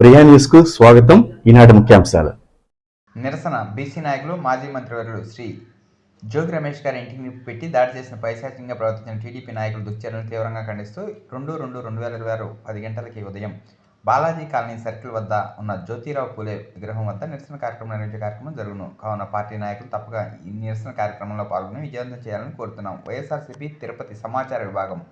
సమయ న్యూస్కు స్వాగతం. ఈనాటి ముఖ్యాంశాలు. నిరసన బీసీ నాయకులు మాజీ మంత్రివర్యులు శ్రీ జోగి రమేష్ గారి ఇంటిని పెట్టి దాడి చేసిన పైశాచికంగా ప్రవర్తించిన టీడీపీ నాయకుల దుశ్చర్యలను తీవ్రంగా ఖండిస్తూ రెండు రెండు రెండు వేల ఇరవై ఆరు పది గంటలకి ఉదయం బాలాజీ కాలనీ సర్కిల్ వద్ద ఉన్న జ్యోతిరావు పూలే విగ్రహం వద్ద నిరసన కార్యక్రమం నిర్వహించే కార్యక్రమం జరుగును. కావున పార్టీ నాయకులు తప్పక ఈ నిరసన కార్యక్రమంలో పాల్గొని విజయవంతం చేయాలని కోరుతున్నాం. వైఎస్ఆర్సీపీ తిరుపతి సమాచార విభాగం.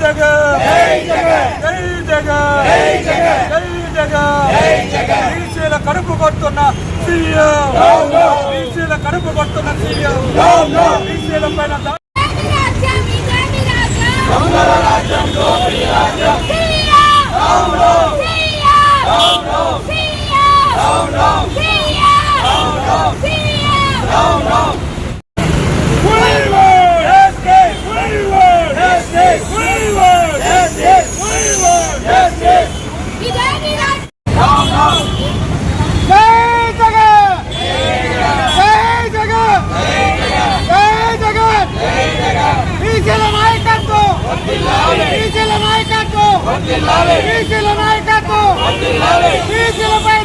जगह जगह जगह జగన్! బీసీల కడుపు కొడుతున్న సీఎం! బీసీల కడుపు కొడుతున్న సీఎం! బీసీల పైన రాజ్యం ఇదే మీ రాజ్యం మంగళ రాజ్యం బీసీలపై దాడులను వెంటనే